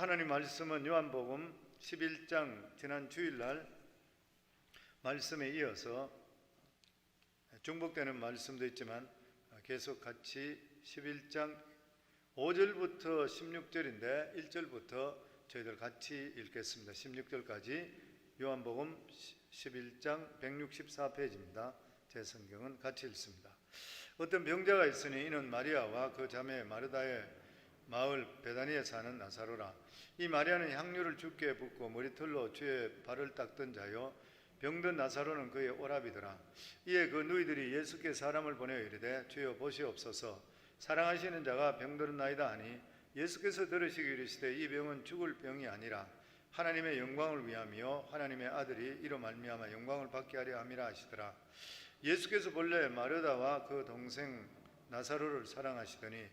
하나님 말씀은 요한복음 11장 지난 주일날 말씀에 이어서 중복되는 말씀도 있지만 계속 같이 11장 5절부터 16절인데 1절부터 저희들 같이 읽겠습니다. 16절까지 요한복음 11장 164페이지입니다. 제 성경은 같이 읽습니다. 어떤 병자가 있으니 이는 마리아와 그 자매 마르다의 마을 베다니에 사는 나사로라. 이 마리아는 향유를 주께 붓고 머리털로 주의 발을 닦던 자요. 병든 나사로는 그의 오랍이더라. 이에 그 누이들이 예수께 사람을 보내어 이르되 주여 보시옵소서 사랑하시는 자가 병들었나이다 하니 예수께서 들으시기 이르시되 이 병은 죽을 병이 아니라 하나님의 영광을 위함이요 하나님의 아들이 이로 말미암아 영광을 받게 하려 함이라 하시더라. 예수께서 본래 마르다와 그 동생 나사로를 사랑하시더니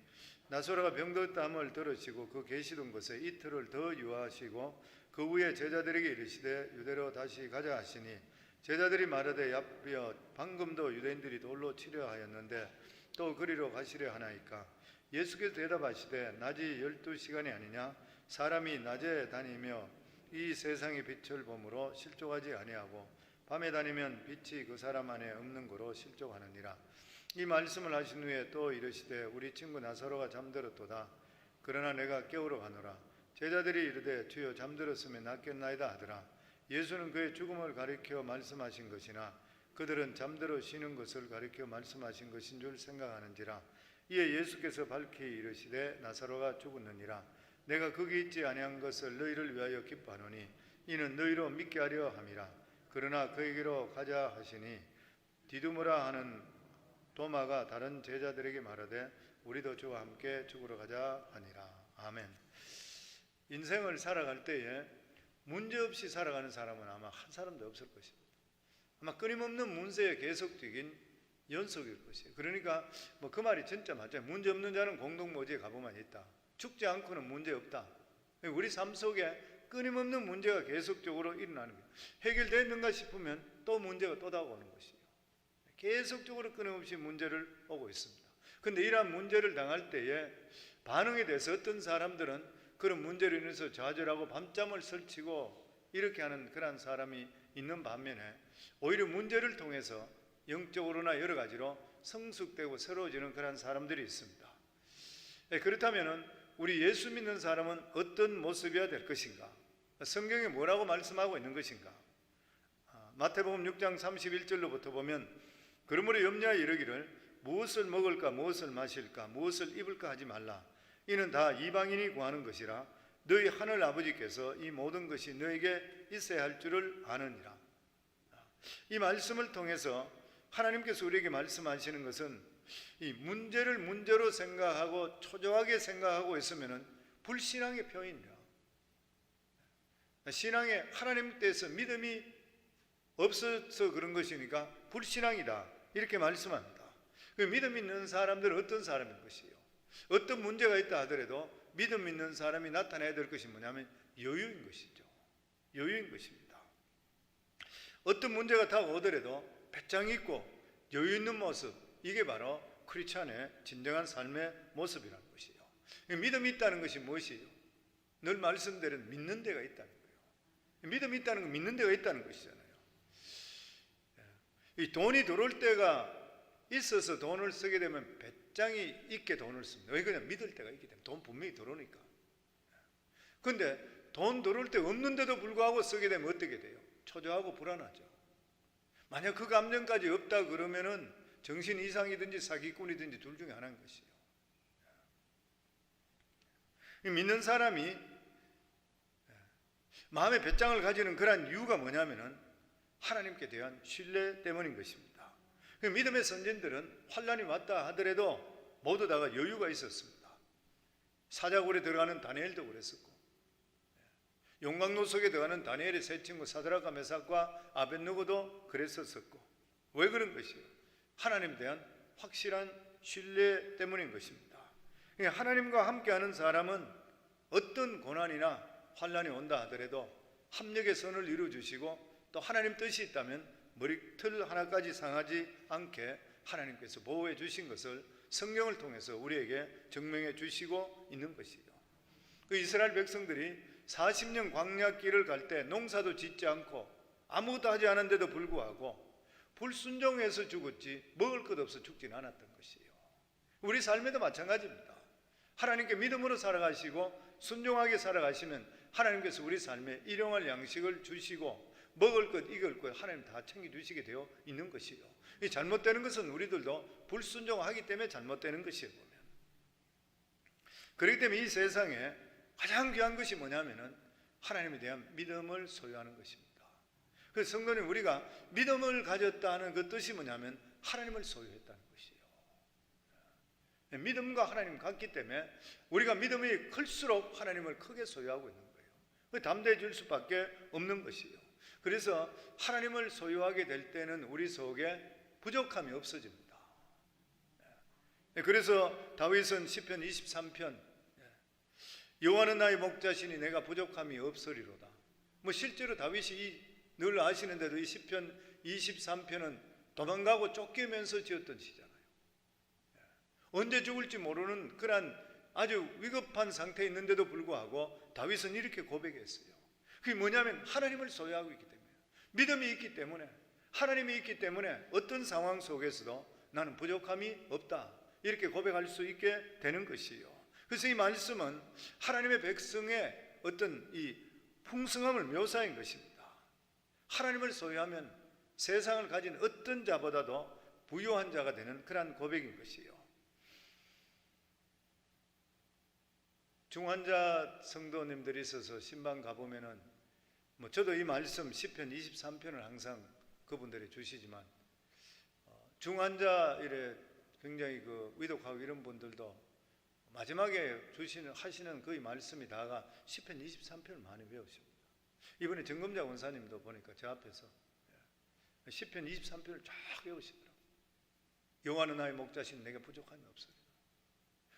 나사로가 병들었다함을 들으시고 그 계시던 곳에 이틀을 더 유하시고 그 후에 제자들에게 이르시되 유대로 다시 가자 하시니 제자들이 말하되 야비어 방금도 유대인들이 돌로 치려 하였는데 또 그리로 가시려 하나이까? 예수께서 대답하시되 낮이 열두 시간이 아니냐? 사람이 낮에 다니며 이 세상의 빛을 보므로 실족하지 아니하고 밤에 다니면 빛이 그 사람 안에 없는 거로 실족하느니라 이 말씀을 하신 후에 또 이르시되 우리 친구 나사로가 잠들었도다. 그러나 내가 깨우러 가노라. 제자들이 이르되 주여 잠들었으면 낫겠나이다 하더라. 예수는 그의 죽음을 가리켜 말씀하신 것이나 그들은 잠들어 쉬는 것을 가리켜 말씀하신 것인 줄 생각하는지라. 이에 예수께서 밝히 이르시되 나사로가 죽었느니라. 내가 거기 있지 아니한 것을 너희를 위하여 기뻐하노니 이는 너희로 믿게 하려 함이라. 그러나 그에게로 가자 하시니 디두무라 하는 도마가 다른 제자들에게 말하되 우리도 주와 함께 죽으러 가자 하니라. 아멘. 인생을 살아갈 때에 문제 없이 살아가는 사람은 아마 한 사람도 없을 것입니다. 아마 끊임없는 문제에 계속되긴 연속일 것이에요. 그러니까 뭐 그 말이 진짜 맞죠 문제 없는 자는 공동모지에 가보만 있다. 죽지 않고는 문제 없다. 우리 삶 속에 끊임없는 문제가 계속적으로 일어나는 거예요. 해결됐는가 싶으면 또 문제가 또 다가오는 것이에요 계속적으로 끊임없이 문제를 오고 있습니다. 근데 이러한 문제를 당할 때에 반응에 대해서 어떤 사람들은 그런 문제로 인해서 좌절하고 밤잠을 설치고 이렇게 하는 그러한 사람이 있는 반면에 오히려 문제를 통해서 영적으로나 여러 가지로 성숙되고 새로워지는 그러한 사람들이 있습니다. 예, 그렇다면 우리 예수 믿는 사람은 어떤 모습이어야 될 것인가? 성경에 뭐라고 말씀하고 있는 것인가? 아, 마태복음 6장 31절로부터 보면 그러므로 염려하여 이르기를 무엇을 먹을까 무엇을 마실까 무엇을 입을까 하지 말라. 이는 다 이방인이 구하는 것이라 너희 하늘 아버지께서 이 모든 것이 너에게 있어야 할 줄을 아느니라. 이 말씀을 통해서 하나님께서 우리에게 말씀하시는 것은 이 문제를 문제로 생각하고 초조하게 생각하고 있으면은 불신앙의 표현이라 신앙에 하나님 께서 믿음이 없어서 그런 것이니까 불신앙이다 이렇게 말씀합니다. 그 믿음 있는 사람들은 어떤 사람인 것이요? 어떤 문제가 있다 하더라도 믿음 있는 사람이 나타내야 될 것이 뭐냐면 여유인 것이죠. 여유인 것입니다. 어떤 문제가 다 오더라도 배짱 있고 여유 있는 모습 이게 바로 크리스찬의 진정한 삶의 모습이라는 것이에요. 믿음이 있다는 것이 무엇이에요? 늘 말씀드린 믿는 데가 있다는 거예요. 믿음이 있다는 건 믿는 데가 있다는 것이잖아요. 이 돈이 들어올 때가 있어서 돈을 쓰게 되면 배짱이 있게 돈을 씁니다. 왜 그냥 믿을 때가 있기 때문에 돈 분명히 들어오니까. 근데 돈 들어올 때 없는데도 불구하고 쓰게 되면 어떻게 돼요? 초조하고 불안하죠. 만약 그 감정까지 없다 그러면은 정신 이상이든지 사기꾼이든지 둘 중에 하나인 것이에요. 믿는 사람이 마음의 배짱을 가지는 그러한 이유가 뭐냐면은 하나님께 대한 신뢰 때문인 것입니다. 그 믿음의 선진들은 환란이 왔다 하더라도 모두 다가 여유가 있었습니다. 사자굴에 들어가는 다니엘도 그랬었고 용광로 속에 들어가는 다니엘의 세 친구 사드라가 메삭과 아벤누고도 그랬었었고 왜 그런 것이요? 하나님에 대한 확실한 신뢰 때문인 것입니다. 그러니까 하나님과 함께하는 사람은 어떤 고난이나 환란이 온다 하더라도 합력의 선을 이루어 주시고 또 하나님 뜻이 있다면 머리털 하나까지 상하지 않게 하나님께서 보호해 주신 것을 성경을 통해서 우리에게 증명해 주시고 있는 것이요. 그 이스라엘 백성들이 40년 광야길을 갈 때 농사도 짓지 않고 아무것도 하지 않은데도 불구하고 불순종해서 죽었지 먹을 것 없어 죽진 않았던 것이에요. 우리 삶에도 마찬가지입니다. 하나님께 믿음으로 살아가시고 순종하게 살아가시면 하나님께서 우리 삶에 일용할 양식을 주시고 먹을 것, 익을 것 하나님 다 챙겨 주시게 되어 있는 것이요. 이 잘못되는 것은 우리들도 불순종하기 때문에 잘못되는 것이에요. 보면. 그렇기 때문에 이 세상에 가장 귀한 것이 뭐냐면은 하나님에 대한 믿음을 소유하는 것입니다. 그 성도님 우리가 믿음을 가졌다는 그 뜻이 뭐냐면 하나님을 소유했다는 것이에요. 믿음과 하나님 같기 때문에 우리가 믿음이 클수록 하나님을 크게 소유하고 있는 거예요. 그 담대해 줄 수밖에 없는 것이에요. 그래서 하나님을 소유하게 될 때는 우리 속에 부족함이 없어집니다. 네, 그래서 다윗은 시편 23편 여호와는 나의 목자시니 내가 부족함이 없으리로다. 뭐 실제로 다윗이 늘 아시는데도 이 시편 23편은 도망가고 쫓기면서 지었던 시잖아요. 언제 죽을지 모르는 그런 아주 위급한 상태에 있는데도 불구하고 다윗은 이렇게 고백했어요. 그게 뭐냐면 하나님을 소유하고 있기 때문에 믿음이 있기 때문에 하나님이 있기 때문에 어떤 상황 속에서도 나는 부족함이 없다. 이렇게 고백할 수 있게 되는 것이에요. 그래서 이 말씀은 하나님의 백성의 어떤 이 풍성함을 묘사한 것입니다. 하나님을 소유하면 세상을 가진 어떤 자보다도 부유한 자가 되는 그러한 고백인 것이에요. 중환자 성도님들이 있어서 신방 가보면은 뭐 저도 이 말씀 10편 23편을 항상 그분들이 주시지만 어, 중환자 이래 굉장히 그 위독하고 이런 분들도 마지막에 주시는 하시는 그 말씀이 다가 10편 23편을 많이 배우십니다. 이번에 정금자 원사님도 보니까 제 앞에서 10편 23편을 쫙 외우시더라고요. 여호와는 나의 목자신 내게 부족함이 없어요.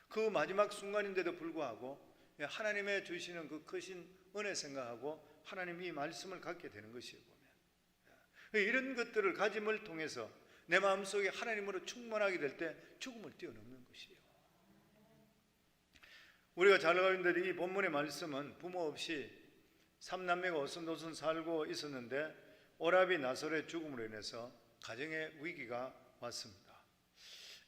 그 마지막 순간인데도 불구하고 하나님의 주시는 그 크신 은혜 생각하고 하나님이 이 말씀을 갖게 되는 것이에요 보면 이런 것들을 가짐을 통해서 내 마음속에 하나님으로 충만하게 될 때 죽음을 뛰어넘는 것이에요. 우리가 잘 알고 있는데 이 본문의 말씀은 부모 없이 삼남매가 오순도순 살고 있었는데 오라비 나솔의 죽음으로 인해서 가정의 위기가 왔습니다.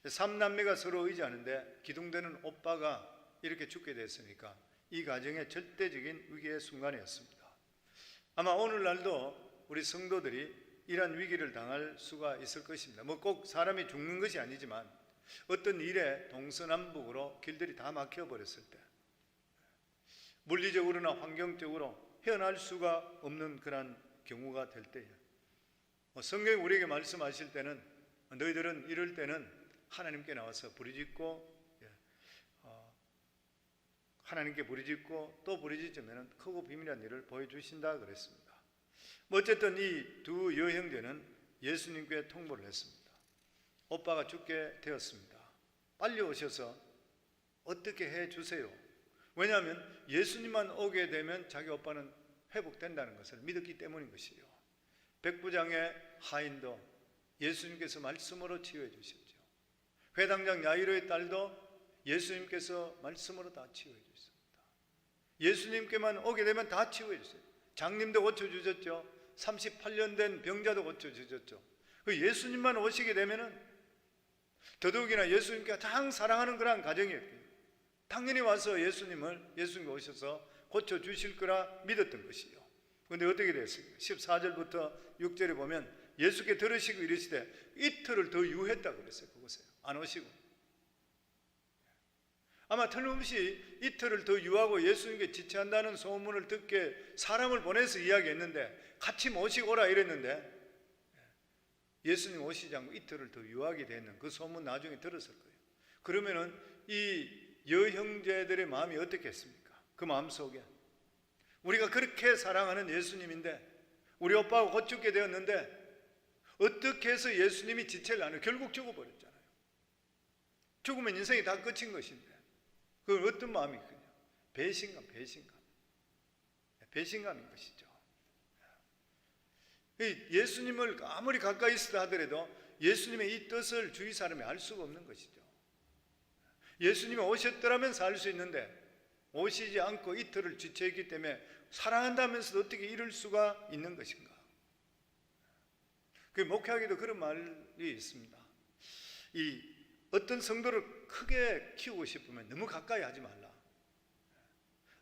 삼남매가 서로 의지하는데 기둥되는 오빠가 이렇게 죽게 됐으니까 이 가정의 절대적인 위기의 순간이었습니다. 아마 오늘날도 우리 성도들이 이러한 위기를 당할 수가 있을 것입니다. 뭐 꼭 사람이 죽는 것이 아니지만 어떤 일에 동서남북으로 길들이 다 막혀 버렸을 때 물리적으로나 환경적으로 헤어날 수가 없는 그런 경우가 될 때에 뭐 성경이 우리에게 말씀하실 때는 너희들은 이럴 때는 하나님께 나와서 부르짖고 하나님께 부르짖고 또 부르짖으면 크고 비밀한 일을 보여주신다 그랬습니다. 뭐 어쨌든 이 두 여형제는 예수님께 통보를 했습니다. 오빠가 죽게 되었습니다. 빨리 오셔서 어떻게 해 주세요. 왜냐하면 예수님만 오게 되면 자기 오빠는 회복된다는 것을 믿었기 때문인 것이에요. 백부장의 하인도 예수님께서 말씀으로 치유해 주셨죠. 회당장 야이로의 딸도 예수님께서 말씀으로 다 치유해 주셨습니다. 예수님께만 오게 되면 다 치유해 주세요. 장님도 고쳐 주셨죠. 38년 된 병자도 고쳐 주셨죠. 그 예수님만 오시게 되면은 더더욱이나 예수님께 가장 사랑하는 그런 가정이에요. 당연히 와서 예수님을 예수님께 오셔서 고쳐 주실 거라 믿었던 것이요. 근데 어떻게 됐습니까? 14절부터 6절에 보면 예수께 들으시고 이르시되 이틀을 더 유했다 그랬어요. 그곳에 안 오시고 아마 틀림없이 이틀을 더 유하고 예수님께 지체한다는 소문을 듣게 사람을 보내서 이야기했는데 같이 모시고 오라 이랬는데 예수님 오시지 않고 이틀을 더 유하게 되는 그 소문 나중에 들었을 거예요. 그러면은 이 여형제들의 마음이 어떻겠습니까? 그 마음 속에 우리가 그렇게 사랑하는 예수님인데 우리 오빠가 곧 죽게 되었는데 어떻게 해서 예수님이 지체를 나눠 결국 죽어버렸잖아요. 죽으면 인생이 다 끝인 것인데 그건 어떤 마음이거든요? 배신감, 배신감. 배신감인 것이죠. 예수님을 아무리 가까이 있으다 하더라도 예수님의 이 뜻을 주위 사람이 알 수가 없는 것이죠. 예수님이 오셨더라면 살 수 있는데 오시지 않고 이틀을 지체했기 때문에 사랑한다면서도 어떻게 이럴 수가 있는 것인가? 그 목회하기도 그런 말이 있습니다. 이 어떤 성도를 크게 키우고 싶으면 너무 가까이 하지 말라.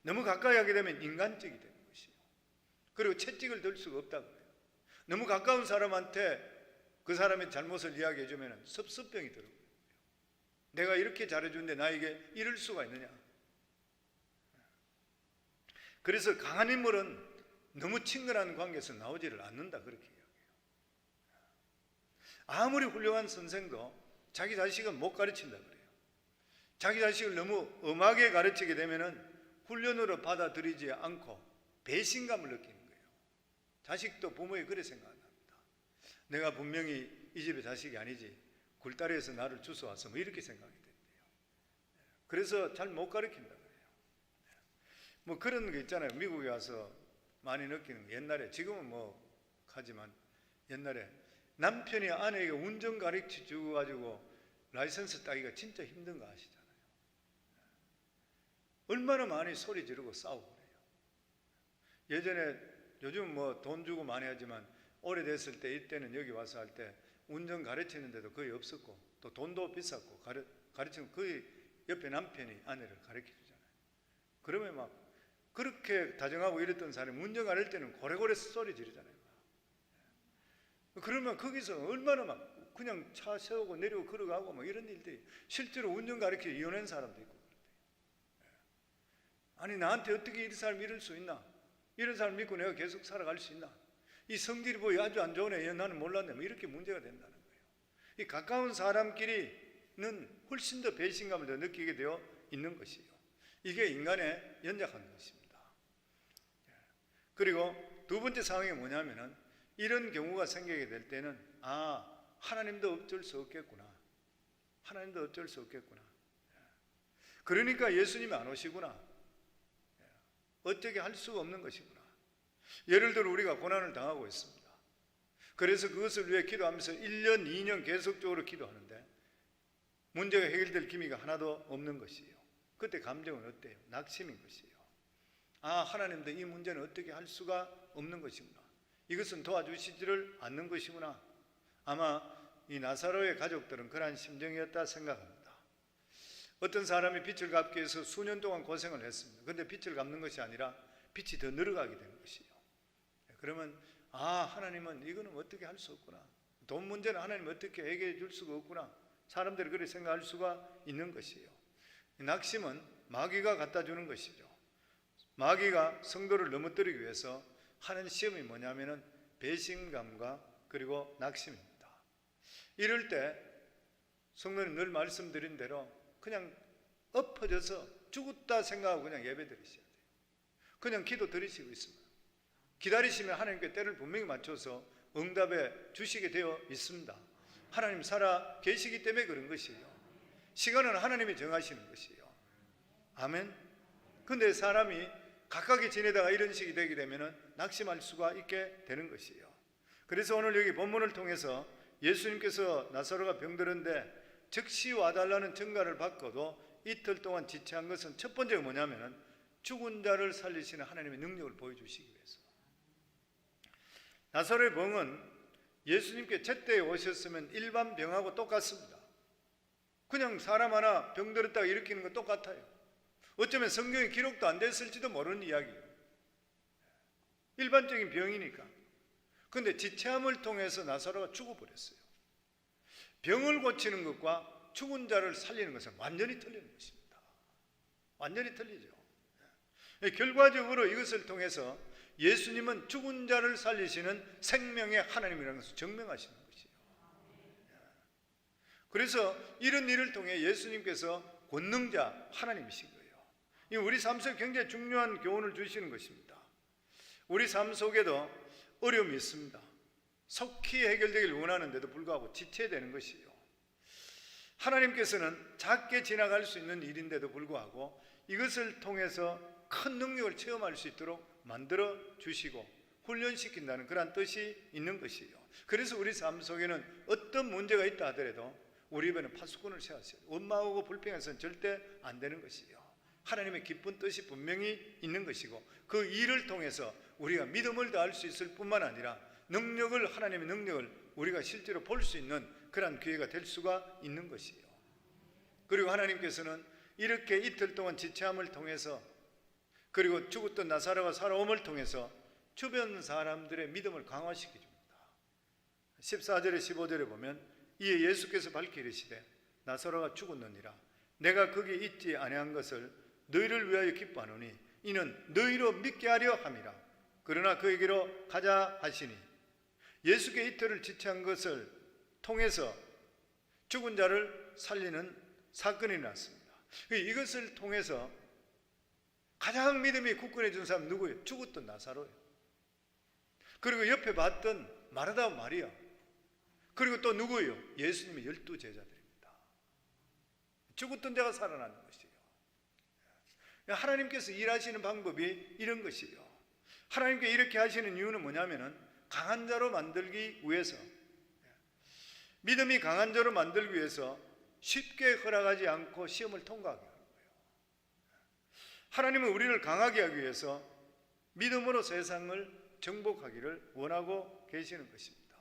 너무 가까이 하게 되면 인간적이 되는 것이요. 그리고 채찍을 들 수가 없다고 해요. 너무 가까운 사람한테 그 사람의 잘못을 이야기해 주면 섭섭병이 들어요. 내가 이렇게 잘해주는데 나에게 이럴 수가 있느냐? 그래서 강한 인물은 너무 친근한 관계에서 나오지를 않는다 그렇게 이야기해요. 아무리 훌륭한 선생도 자기 자식은 못 가르친다 그래요. 자기 자식을 너무 엄하게 가르치게 되면은 훈련으로 받아들이지 않고 배신감을 느끼는 거예요. 자식도 부모의 그래 생각합니다. 내가 분명히 이 집의 자식이 아니지 굴다리에서 나를 주워와서 뭐 이렇게 생각이 된대요. 그래서 잘 못 가르친다 그래요. 뭐 그런 게 있잖아요. 미국에 와서 많이 느끼는 거. 옛날에 지금은 뭐 하지만 옛날에 남편이 아내에게 운전 가르쳐 주고 가지고 라이선스 따기가 진짜 힘든 거 아시잖아요. 얼마나 많이 소리 지르고 싸우고 그래요. 예전에 요즘 뭐 돈 주고 많이 하지만 오래됐을 때 이때는 여기 와서 할 때 운전 가르치는데도 거의 없었고 또 돈도 비쌌고 가르, 가르치는 거의 옆에 남편이 아내를 가르쳐 주잖아요. 그러면 막 그렇게 다정하고 이랬던 사람이 운전 가를 때는 고래고래 소리 지르잖아요. 그러면 거기서 얼마나 막 그냥 차 세우고 내리고 걸어가고 뭐 이런 일들이 실제로 운전 가르쳐 이혼한 사람도 있고 아니 나한테 어떻게 이런 사람이 이럴 수 있나? 이런 사람 믿고 내가 계속 살아갈 수 있나? 이 성질이 뭐 아주 안 좋네. 야, 나는 몰랐네. 뭐 이렇게 문제가 된다는 거예요. 이 가까운 사람끼리는 훨씬 더 배신감을 더 느끼게 되어 있는 것이에요. 이게 인간의 연약한 것입니다. 그리고 두 번째 상황이 뭐냐면은 이런 경우가 생기게 될 때는 아 하나님도 어쩔 수 없겠구나. 하나님도 어쩔 수 없겠구나. 그러니까 예수님이 안 오시구나. 어떻게 할 수가 없는 것이구나. 예를 들어 우리가 고난을 당하고 있습니다. 그래서 그것을 위해 기도하면서 1년, 2년 계속적으로 기도하는데 문제가 해결될 기미가 하나도 없는 것이에요. 그때 감정은 어때요? 낙심인 것이에요. 아, 하나님도 이 문제는 어떻게 할 수가 없는 것이구나. 이것은 도와주시지를 않는 것이구나. 아마 이 나사로의 가족들은 그러한 심정이었다 생각합니다. 어떤 사람이 빚을 갚기 위해서 수년 동안 고생을 했습니다. 그런데 빚을 갚는 것이 아니라 빚이 더 늘어가게 되는 것이에요. 그러면 아 하나님은 이거는 어떻게 할 수 없구나. 돈 문제는 하나님 어떻게 해결해 줄 수가 없구나. 사람들이 그렇게 생각할 수가 있는 것이에요. 낙심은 마귀가 갖다 주는 것이죠. 마귀가 성도를 넘어뜨리기 위해서 하는 시험이 뭐냐면은 배신감과 그리고 낙심입니다. 이럴 때 성도님 늘 말씀드린 대로 그냥 엎어져서 죽었다 생각하고 그냥 예배 드리셔야 돼요. 그냥 기도 드리시고 있습니다. 기다리시면 하나님께 때를 분명히 맞춰서 응답해 주시게 되어 있습니다. 하나님 살아 계시기 때문에 그런 것이에요. 시간은 하나님이 정하시는 것이에요. 아멘. 근데 사람이 각각의 지내다가 이런 식이 되게 되면 낙심할 수가 있게 되는 것이에요. 그래서 오늘 여기 본문을 통해서 예수님께서 나사로가 병들었는데 즉시 와달라는 증가를 받고도 이틀 동안 지체한 것은 첫 번째가 뭐냐면은 죽은 자를 살리시는 하나님의 능력을 보여주시기 위해서. 나사로의 병은 예수님께 제때 오셨으면 일반 병하고 똑같습니다. 그냥 사람 하나 병들었다가 일으키는 건 똑같아요. 어쩌면 성경에 기록도 안 됐을지도 모르는 이야기예요. 일반적인 병이니까. 근데 지체함을 통해서 나사로가 죽어버렸어요. 병을 고치는 것과 죽은 자를 살리는 것은 완전히 틀리는 것입니다. 완전히 틀리죠. 예, 결과적으로 이것을 통해서 예수님은 죽은 자를 살리시는 생명의 하나님이라는 것을 증명하시는 것이에요. 예. 그래서 이런 일을 통해 예수님께서 권능자 하나님이신 거예요. 이 우리 삶 속에 굉장히 중요한 교훈을 주시는 것입니다. 우리 삶 속에도 어려움이 있습니다. 속히 해결되길 원하는데도 불구하고 지체되는 것이에요. 하나님께서는 작게 지나갈 수 있는 일인데도 불구하고 이것을 통해서 큰 능력을 체험할 수 있도록 만들어 주시고 훈련시킨다는 그런 뜻이 있는 것이에요. 그래서 우리 삶 속에는 어떤 문제가 있다 하더라도 우리 입에는 파수꾼을 세웠어요. 원망하고 불평해서는 절대 안 되는 것이에요. 하나님의 기쁜 뜻이 분명히 있는 것이고 그 일을 통해서 우리가 믿음을 더할 수 있을 뿐만 아니라 능력을 하나님의 능력을 우리가 실제로 볼 수 있는 그러한 기회가 될 수가 있는 것이에요. 그리고 하나님께서는 이렇게 이틀 동안 지체함을 통해서 그리고 죽었던 나사로가 살아옴을 통해서 주변 사람들의 믿음을 강화시켜 줍니다. 14절에 15절에 보면 이에 예수께서 밝히 이르시되 나사로가 죽었느니라 내가 거기 있지 아니한 것을 너희를 위하여 기뻐하노니 이는 너희로 믿게 하려 함이라 그러나 그에게로 가자 하시니 예수께 이틀을 지체한 것을 통해서 죽은 자를 살리는 사건이 났습니다. 이것을 통해서 가장 믿음이 굳건해진 사람 누구예요? 죽었던 나사로예요. 그리고 옆에 봤던 마르다 마리아. 그리고 또 누구예요? 예수님의 열두 제자들입니다. 죽었던 자가 살아나는 것이에요. 하나님께서 일하시는 방법이 이런 것이에요. 하나님께 이렇게 하시는 이유는 뭐냐면은 강한 자로 만들기 위해서 믿음이 강한 자로 만들기 위해서 쉽게 허락하지 않고 시험을 통과하게 하는 거예요. 하나님은 우리를 강하게 하기 위해서 믿음으로 세상을 정복하기를 원하고 계시는 것입니다.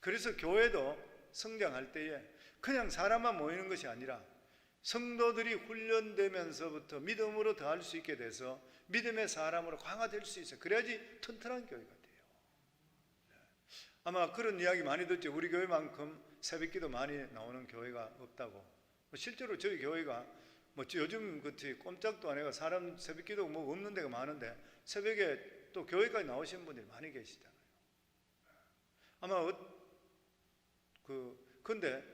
그래서 교회도 성장할 때에 그냥 사람만 모이는 것이 아니라 성도들이 훈련되면서부터 믿음으로 더할 수 있게 돼서 믿음의 사람으로 강화될 수 있어요. 그래야지 튼튼한 교회가 돼요. 아마 그런 이야기 많이 듣죠. 우리 교회만큼 새벽기도 많이 나오는 교회가 없다고. 실제로 저희 교회가 뭐 요즘 그치 꼼짝도 안 해가 사람 새벽기도 뭐 없는 데가 많은데 새벽에 또 교회까지 나오신 분들이 많이 계시잖아요. 아마 어, 그 근데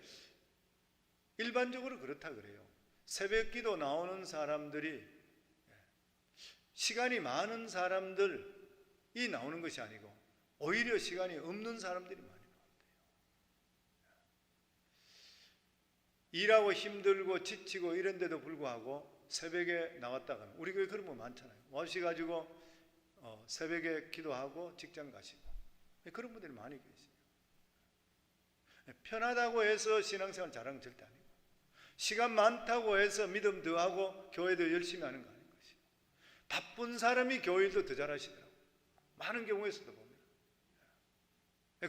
일반적으로 그렇다 그래요. 새벽 기도 나오는 사람들이 시간이 많은 사람들이 나오는 것이 아니고 오히려 시간이 없는 사람들이 많이 나온대요. 일하고 힘들고 지치고 이런데도 불구하고 새벽에 나왔다가 우리 교회 그런 분 많잖아요. 와셔가지고 어, 새벽에 기도하고 직장 가시고 그런 분들이 많이 계세요. 편하다고 해서 신앙생활 건 절대 아니고 시간 많다고 해서 믿음 더하고 교회도 열심히 하는 거 아닌 것이요. 바쁜 사람이 교회도 더 잘하시더라고. 많은 경우에서도 보면.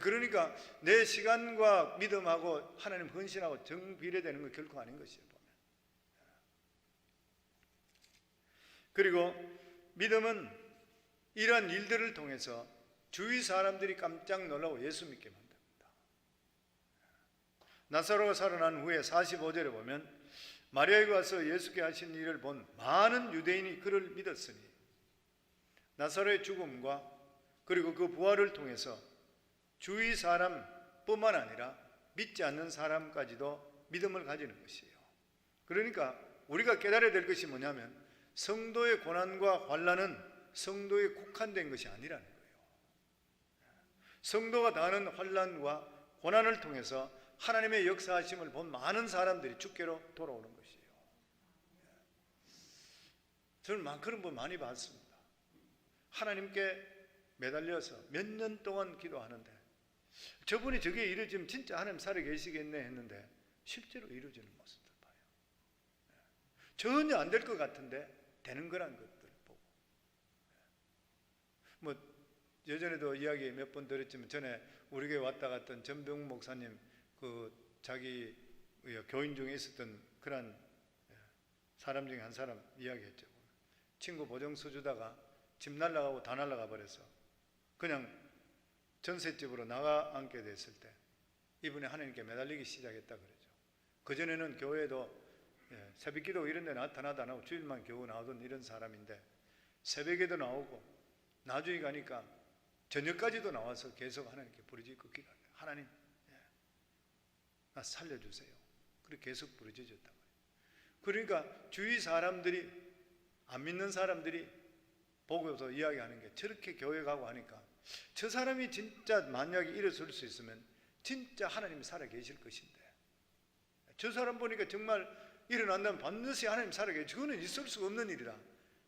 그러니까 내 시간과 믿음하고 하나님 헌신하고 정비례되는 건 결코 아닌 것이에요. 보면. 그리고 믿음은 이러한 일들을 통해서 주위 사람들이 깜짝 놀라고 예수 믿게 만듭니다. 나사로가 살아난 후에 45절에 보면 마리아에게 와서 예수께 하신 일을 본 많은 유대인이 그를 믿었으니 나사로의 죽음과 그리고 그 부활을 통해서 주위 사람뿐만 아니라 믿지 않는 사람까지도 믿음을 가지는 것이에요. 그러니까 우리가 깨달아야 될 것이 뭐냐면 성도의 고난과 환란은 성도에 국한된 것이 아니라는 거예요. 성도가 당하는 환란과 고난을 통해서 하나님의 역사하심을 본 많은 사람들이 주께로 돌아오는 것이에요. 저는 막 그런 분 많이 봤습니다. 하나님께 매달려서 몇 년 동안 기도하는데 저분이 저게 이루어지면 진짜 하나님 살아 계시겠네 했는데 실제로 이루어지는 모습들 봐요. 전혀 안 될 것 같은데 되는 거란 것들 보고. 뭐 예전에도 이야기 몇번 들었지만 전에 우리 교회 왔다 갔던 전병 목사님 그 자기 교인 중에 있었던 그런 사람 중에 한 사람 이야기했죠. 친구 보정서 주다가 집 날라가고 다 날라가 버려서 그냥 전셋집으로 나가 앉게 됐을 때 이분이 하나님께 매달리기 시작했다 그러죠. 그 전에는 교회도 예, 새벽 기도 이런 데 나타나도 안 하고 주일만 겨우 나오던 이런 사람인데 새벽에도 나오고 나중에 가니까 저녁까지도 나와서 계속 하나님께 부르짖고 기도해요. 하나님 예, 나 살려주세요. 그렇게 계속 부르짖었다고 해요. 그러니까 주위 사람들이 안 믿는 사람들이 보고서 이야기하는 게 저렇게 교회 가고 하니까 저 사람이 진짜 만약에 일어설 수 있으면 진짜 하나님이 살아 계실 것인데 저 사람 보니까 정말 일어난다면 반드시 하나님 살아 계시 그거는 있을 수 없는 일이다.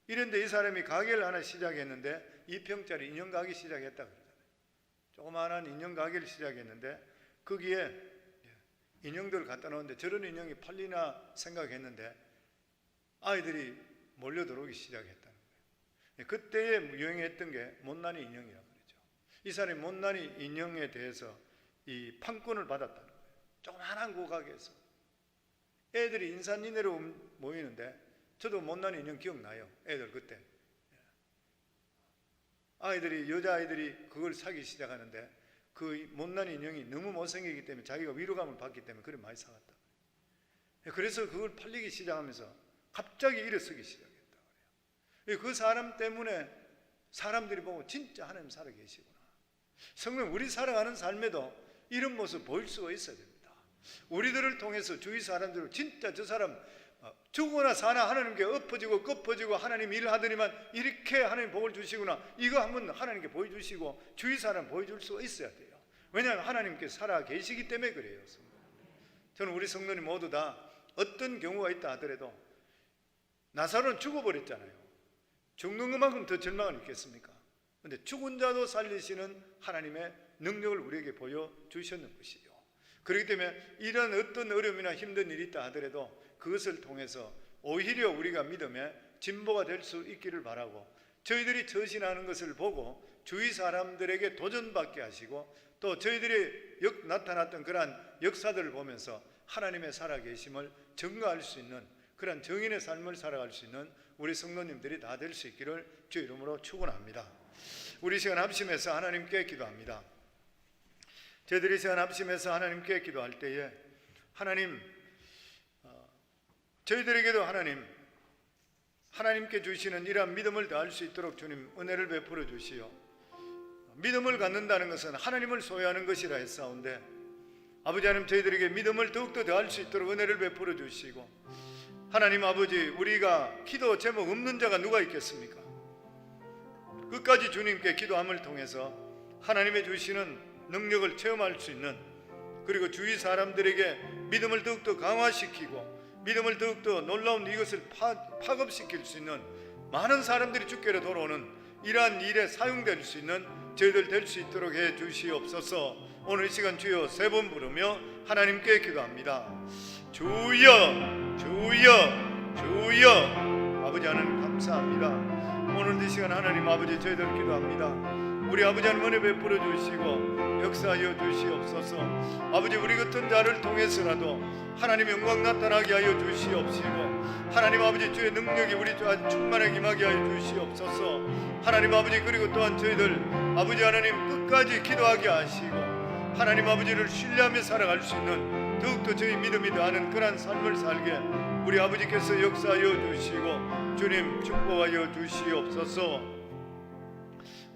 이런데 이 사람이 가게를 하나 시작했는데 2평짜리 인형 가게 시작했다 그러잖아요. 조그마한 인형 가게를 시작했는데 거기에 인형들을 갖다 놓는데 저런 인형이 팔리나 생각했는데 아이들이 몰려 들어오기 시작했다는 거예요. 그때에 유행했던 게 못난이 인형이라고 그러죠. 이 사람이 못난이 인형에 대해서 이 판권을 받았다는 거예요. 조그만한 고가게에서 애들이 인산인해로 모이는데 저도 못난이 인형 기억나요. 애들 그때 아이들이 여자아이들이 그걸 사기 시작하는데 그 못난 인형이 너무 못생기기 때문에 자기가 위로감을 받기 때문에 그걸 많이 사갔다. 그래서 그걸 팔리기 시작하면서 갑자기 일어서기 시작했다. 그 사람 때문에 사람들이 보고 진짜 하나님 살아 계시구나. 성령 우리 살아가는 삶에도 이런 모습 보일 수가 있어야 됩니다. 우리들을 통해서 주위 사람들을 진짜 저 사람 어, 죽거나 사나 하나님께 엎어지고 꺾어지고 하나님 일을 하더니만 이렇게 하나님 복을 주시구나 이거 한번 하나님께 보여주시고 주위 사람 보여줄 수 있어야 돼요 왜냐하면 하나님께 살아 계시기 때문에 그래요. 저는 우리 성도님 모두 다 어떤 경우가 있다 하더라도 나사로는 죽어버렸잖아요. 죽는 것만큼 더 절망은 있겠습니까? 근데 죽은 자도 살리시는 하나님의 능력을 우리에게 보여주셨는 것이요. 그렇기 때문에 이런 어떤 어려움이나 힘든 일이 있다 하더라도 그것을 통해서 오히려 우리가 믿음의 진보가 될 수 있기를 바라고 저희들이 처신하는 것을 보고 주위 사람들에게 도전받게 하시고 또 저희들이 역, 나타났던 그러한 역사들을 보면서 하나님의 살아계심을 증거할 수 있는 그런 정인의 삶을 살아갈 수 있는 우리 성도님들이 다 될 수 있기를 주 이름으로 축원합니다. 우리 시간 합심해서 하나님께 기도합니다. 저희들이 시간 합심해서 하나님께 기도할 때에 하나님 저희들에게도 하나님 하나님께 주시는 이러한 믿음을 더할 수 있도록 주님 은혜를 베풀어 주시오. 믿음을 갖는다는 것은 하나님을 소유하는 것이라 했사온데 아버지 하나님 저희들에게 믿음을 더욱더 더할 수 있도록 은혜를 베풀어 주시고 하나님 아버지 우리가 기도 제목 없는 자가 누가 있겠습니까? 끝까지 주님께 기도함을 통해서 하나님의 주시는 능력을 체험할 수 있는 그리고 주위 사람들에게 믿음을 더욱더 강화시키고 믿음을 더욱더 놀라운 이것을 파, 파급시킬 수 있는 많은 사람들이 주께로 돌아오는 이러한 일에 사용될 수 있는 저희들 될 수 있도록 해 주시옵소서. 오늘 이 시간 주여 세 번 부르며 하나님께 기도합니다. 주여 주여 주여. 아버지 하나님 감사합니다. 오늘 이 시간 하나님 아버지 저희들 기도합니다. 우리 아버지 하나님 은혜 베풀어 주시고 역사하여 주시옵소서. 아버지 우리 같은 자를 통해서라도 하나님 영광 나타나게 하여 주시옵시고 하나님 아버지 주의 능력이 우리 또한 충만하게 임하게 하여 주시옵소서. 하나님 아버지 그리고 또한 저희들 아버지 하나님 끝까지 기도하게 하시고 하나님 아버지를 신뢰하며 살아갈 수 있는 더욱더 저희 믿음이 더하는 그러한 삶을 살게 우리 아버지께서 역사하여 주시고 주님 축복하여 주시옵소서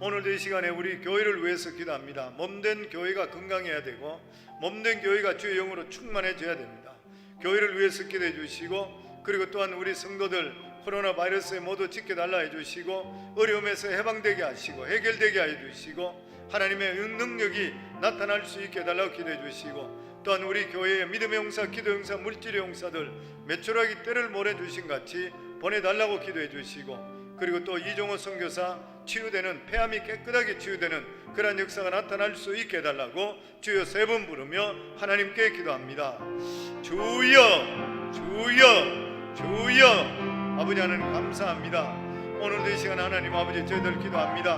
오늘도 이 시간에 우리 교회를 위해서 기도합니다. 몸된 교회가 건강해야 되고 몸된 교회가 주의 영으로 충만해져야 됩니다. 교회를 위해서 기도해 주시고 그리고 또한 우리 성도들 코로나 바이러스에 모두 지켜달라 해주시고 어려움에서 해방되게 하시고 해결되게 해주시고 하나님의 능력이 나타날 수 있게 해달라고 기도해 주시고 또한 우리 교회의 믿음의 용사, 기도 용사, 물질의 용사들 매출하기 때를 몰아 주신 같이 보내달라고 기도해 주시고 그리고 또 이종호 선교사 치유되는 폐암이 깨끗하게 치유되는 그러한 역사가 나타날 수 있게 해달라고 주여 세 번 부르며 하나님께 기도합니다. 주여, 주여, 주여. 아버지 하나님 감사합니다. 오늘도 이 시간 하나님 아버지 저희들 기도합니다.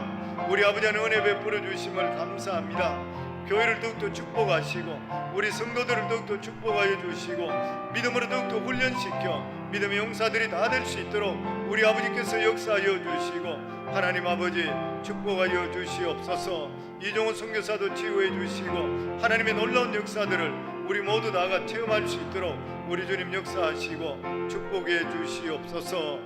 우리 아버지 하나님 은혜 베풀어 주심을 감사합니다. 교회를 더욱더 축복하시고 우리 성도들을 더욱더 축복하여 주시고 믿음으로 더욱더 훈련시켜 믿음의 용사들이 다 될 수 있도록 우리 아버지께서 역사하여 주시고 하나님 아버지 축복하여 주시옵소서 이종훈 선교사도 치유해 주시고 하나님의 놀라운 역사들을 우리 모두 다가 체험할 수 있도록 우리 주님 역사하시고 축복해 주시옵소서.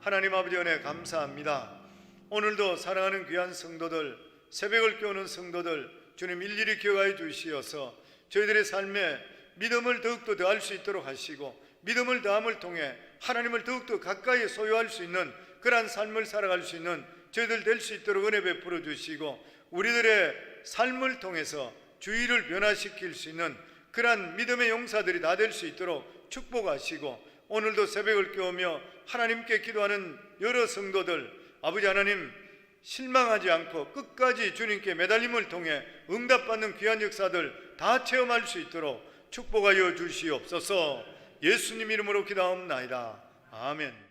하나님 아버지 은혜 감사합니다. 오늘도 사랑하는 귀한 성도들 새벽을 깨우는 성도들 주님 일일이 기억하여 주시어서 저희들의 삶에 믿음을 더욱더 더할 수 있도록 하시고 믿음을 더함을 통해 하나님을 더욱더 가까이 소유할 수 있는 그러한 삶을 살아갈 수 있는 저희들 될 수 있도록 은혜 베풀어 주시고 우리들의 삶을 통해서 주의를 변화시킬 수 있는 그러한 믿음의 용사들이 다 될 수 있도록 축복하시고 오늘도 새벽을 깨우며 하나님께 기도하는 여러 성도들 아버지 하나님 실망하지 않고 끝까지 주님께 매달림을 통해 응답받는 귀한 역사들 다 체험할 수 있도록 축복하여 주시옵소서 예수님 이름으로 기도하옵나이다. 아멘.